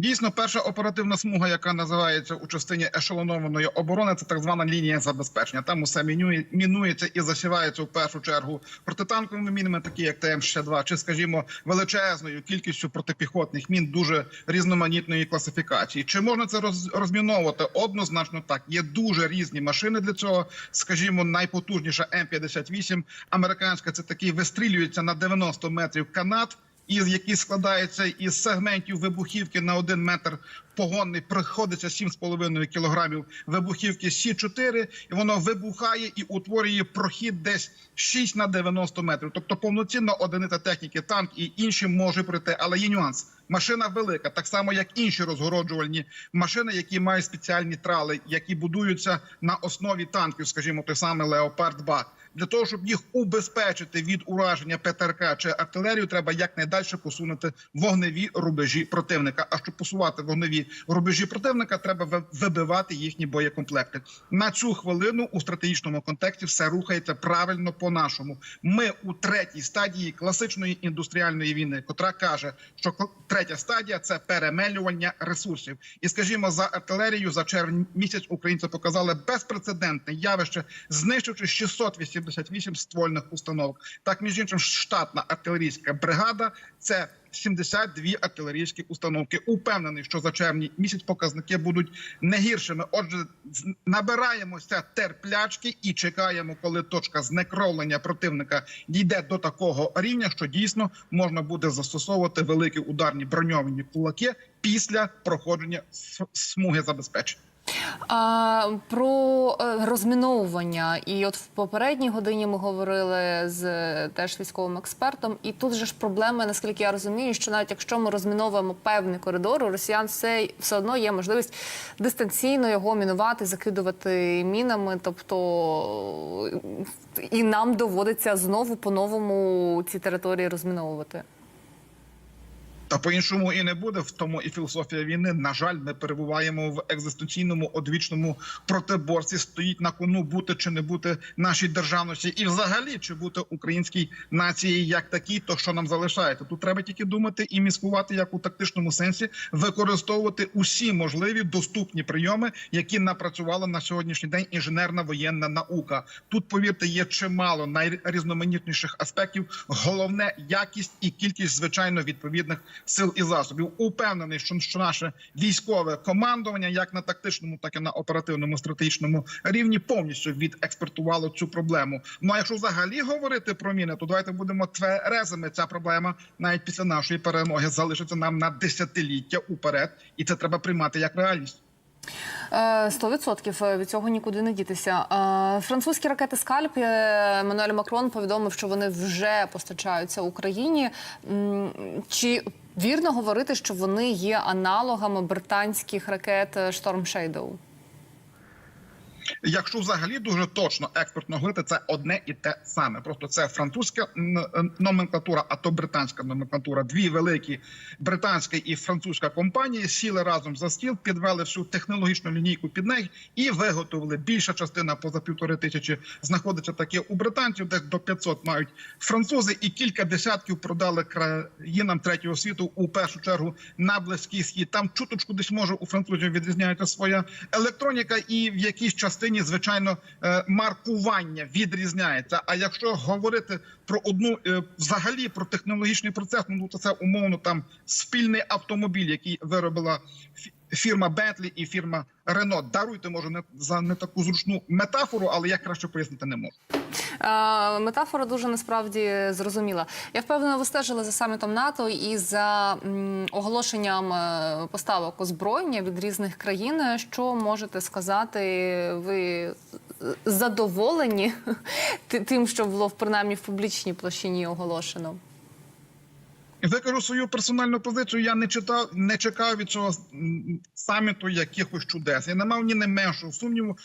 Дійсно, перша оперативна смуга, яка називається у частині ешелонованої оборони, це так звана лінія забезпечення. Там усе мінується і засівається в першу чергу протитанковими мінами, такі як ТМ-62, чи, скажімо, величезною кількістю протипіхотних мін дуже різноманітної класифікації. Чи можна це роз, розміновувати? Однозначно так. Є дуже різні машини для цього. Скажімо, найпотужніша М58 американська. Це такий вистрілюється на 90 метрів канат із які складаються із сегментів вибухівки на один метр погонний, приходиться 7,5 кілограмів вибухівки Сі-4, і воно вибухає і утворює прохід десь 6 на 90 метрів. Тобто повноцінна одиниця техніки, танк і інші може прийти, але є нюанс. Машина велика, так само як інші розгороджувальні машини, які мають спеціальні трали, які будуються на основі танків, скажімо, той самий Леопард 2 Для того щоб їх убезпечити від ураження ПТРК чи артилерію, треба якнайдальше посунути вогневі рубежі противника. А щоб посувати вогневі рубежі противника, треба ви- вибивати їхні боєкомплекти. На цю хвилину у стратегічному контексті все рухається правильно по нашому. Ми у третій стадії класичної індустріальної війни, котра каже, що третя стадія це перемелювання ресурсів. І скажімо, за артилерію за червень місяць українці показали безпрецедентне явище, знищивши 688 ствольних установок. Так між іншим, штатна артилерійська бригада це 72 артилерійські установки. Упевнений, що за червні місяць показники будуть не гіршими. Отже, набираємося терплячки і чекаємо, коли точка знекровлення противника дійде до такого рівня, що дійсно можна буде застосовувати великі ударні броньовані кулаки після проходження смуги забезпечення. А, про е, розміновування. І от в попередній годині ми говорили з теж військовим експертом. І тут же ж проблема, наскільки я розумію, що навіть якщо ми розміновуємо певний коридор, у росіян все, все одно є можливість дистанційно його мінувати, закидувати мінами. Тобто і нам доводиться знову по-новому ці території розміновувати. Та по-іншому і не буде. В тому і філософія війни. На жаль, ми перебуваємо в екзистенційному одвічному протиборстві. Стоїть на кону бути чи не бути нашій державності, і взагалі чи бути українській нації як такій, то що нам залишається. Тут треба тільки думати і міскувати, як у тактичному сенсі, використовувати усі можливі доступні прийоми, які напрацювала на сьогоднішній день інженерна воєнна наука. Тут повірте, є чимало найрізноманітніших аспектів. Головне якість і кількість звичайно відповідних сил і засобів. Упевнений, що, що наше військове командування, як на тактичному, так і на оперативному стратегічному рівні, повністю відекспертувало цю проблему. Ну а якщо взагалі говорити про міни, то давайте будемо тверезими. Ця проблема навіть після нашої перемоги залишиться нам на десятиліття уперед, і це треба приймати як реальність. Е, Сто відсотків е, від цього нікуди не дітися. Е, Французькі ракети Скальп Еммануель Макрон повідомив, що вони вже постачаються Україні. Чи вірно говорити, що вони є аналогами британських ракет е, Storm Shadow? Якщо взагалі дуже точно експортно говорити, це одне і те саме. Просто це французька номенклатура, а то британська номенклатура. Дві великі британська і французька компанії сіли разом за стіл, підвели всю технологічну лінійку під неї і виготовили. Більша частина поза півтори тисячі знаходиться таке у британців, десь до 500 мають французи, і кілька десятків продали країнам третього світу у першу чергу на близький схід. Там чуточку десь може у французів відрізняється своя електроніка, і в якійсь частині, звичайно, е, маркування відрізняється. А якщо говорити про одну е, взагалі про технологічний процес, ну то це умовно там спільний автомобіль, який виробила фі- фірма Бентлі і фірма Рено. Даруйте, може, не за не таку зручну метафору, але я краще пояснити не можу. Е, Метафора дуже насправді зрозуміла. Я впевнена, ви стежили за самітом НАТО і за оголошенням е, поставок озброєння від різних країн. Що можете сказати? Ви задоволені тим, що було принаймні в публічній площині оголошено? Викажу свою персональну позицію. Я не читав, не чекав від цього саміту якихось чудес. Я не мав ні не меншого сумніву,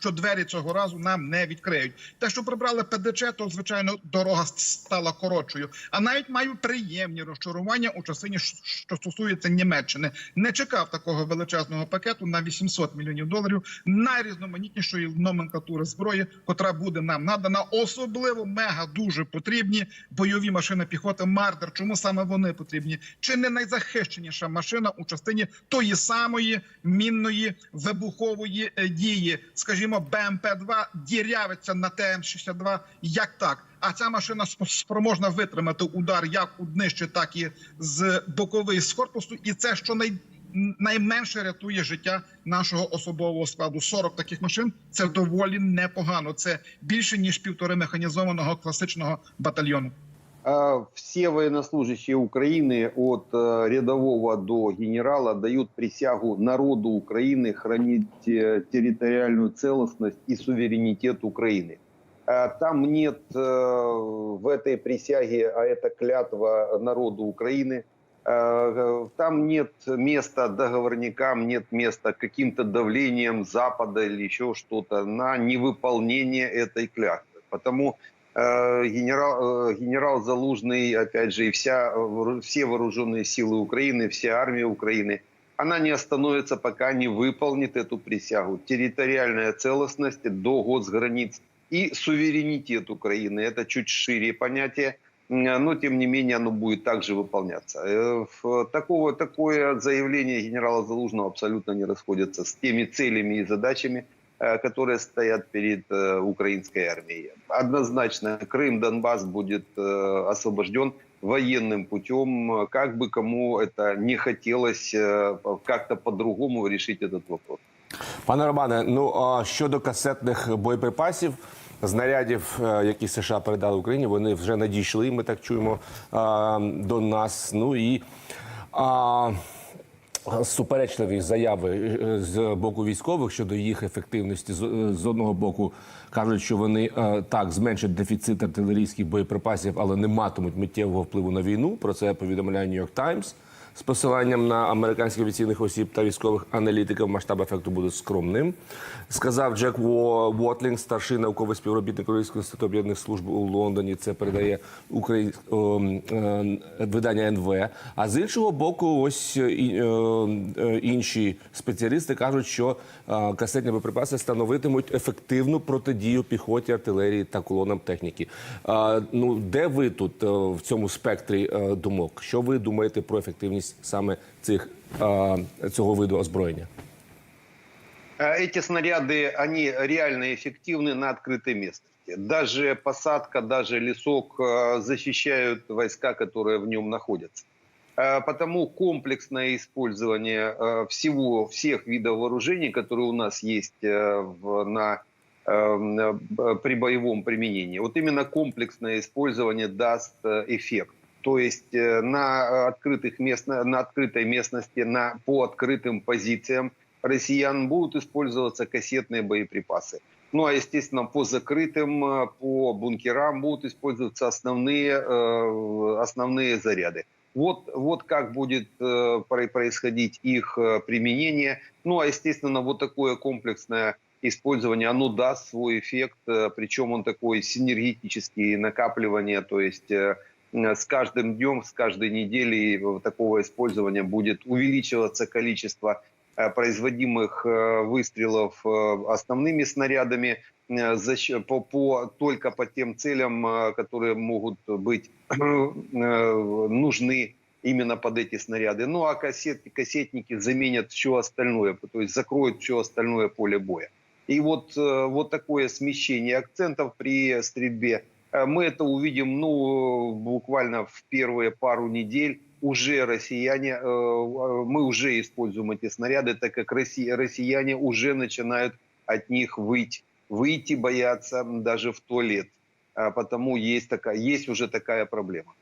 що двері цього разу нам не відкриють. Те, що прибрали ПДЧ, то звичайно дорога стала коротшою. А навіть маю приємні розчарування у частині, що стосується Німеччини. Не чекав такого величезного пакету на 800 мільйонів доларів найрізноманітнішої номенклатури зброї, котра буде нам надана, особливо мега дуже потрібні бойові машини піхоти Мардер. Чому саме саме вони потрібні, чи не найзахищеніша машина у частині тої самої мінної вибухової е, дії, скажімо, БМП-2 дірявиться на ТМ-62, як так? А ця машина сп- спроможна витримати удар як у днище, так і з боковий з корпусу, і це що най найменше рятує життя нашого особового складу. 40 таких машин це доволі непогано. Це більше ніж півтори механізованого класичного батальйону. А, Все военнослужащие Украины от э, рядового до генерала дают присягу народу Украины хранить э, территориальную целостность и суверенитет Украины. А Там нет э, в этой присяге, а это клятва народу Украины, э, там нет места договорникам, нет места каким-то давлением Запада или еще что-то на невыполнение этой клятвы. Потому генерал, э, генерал Залужный, опять же, и вся, э, все вооруженные силы Украины, вся армия Украины, она не остановится, пока не выполнит эту присягу. Территориальная целостность до госграниц и суверенитет Украины. Это чуть шире понятие, но тем не менее оно будет также выполняться. Э, Такого, такое заявление генерала Залужного абсолютно не расходится с теми целями и задачами, э, которые стоят перед э, украинской армией. Однозначно Крым, Донбасс будет э, освобожден военным путем, э, как бы кому это не хотелось э, как-то по-другому решить этот вопрос. Пане Романе, ну а щодо касетних боєприпасів, знарядів, е, які США передали Україні, вони вже надійшли. Ми так чуємо а, до нас. Ну і а, суперечливі заяви е, з боку військових щодо їх ефективності. З, з одного боку кажуть, що вони е, так зменшать дефіцит артилерійських боєприпасів, але не матимуть миттєвого впливу на війну. Про це повідомляє Нью-Йорк Таймс. З посиланням на американських офіційних осіб та військових аналітиків масштаб ефекту буде скромним. Сказав Джек Вотлінг, старший науковий співробітник Українського інституту об'єднаних служб у Лондоні. Це передає Україн... о, е, видання НВ. А з іншого боку, ось е, е, інші спеціалісти кажуть, що касетні боєприпаси становитимуть ефективну протидію піхоті, артилерії та колонам техніки. Ну, де ви тут в цьому спектрі думок? Що ви думаєте про ефективність саме цих е, цього виду озброєння? Э, Эти снаряды, они реально эффективны на открытой местности. Даже посадка, даже лесок э, защищают войска, которые в нем находятся. Э, Потому комплексное использование всего, всех видов вооружений, которые у нас есть в- на, при боевом применении, вот именно комплексное использование даст эффект. То есть э, на, открытых мест, на открытой местности, на, по открытым позициям россиян будут использоваться кассетные боеприпасы. Ну а, естественно, по закрытым, э, по бункерам будут использоваться основные, э, основные заряды. Вот, вот как будет про- происходить их применение. Ну а, естественно, вот такое комплексное использование, оно даст свой эффект, причем он такой синергетический, накапливание, то есть с каждым днем, с каждой неделей э, такого использования будет увеличиваться количество э, производимых э, выстрелов э, основными снарядами э, по, по- только по тем целям, э, которые могут быть э, нужны именно под эти снаряды. Ну а кассетки, кассетники заменят все остальное, то есть закроют все остальное поле боя. И вот, э, вот такое смещение акцентов при стрельбе, э, мы это увидим ну, буквально в первые пару недель. Уже россияне, э, э, мы уже используем эти снаряды, так как россия- россияне уже начинают от них выть, выйти, бояться даже в туалет. А Потому есть, такая, есть уже такая проблема.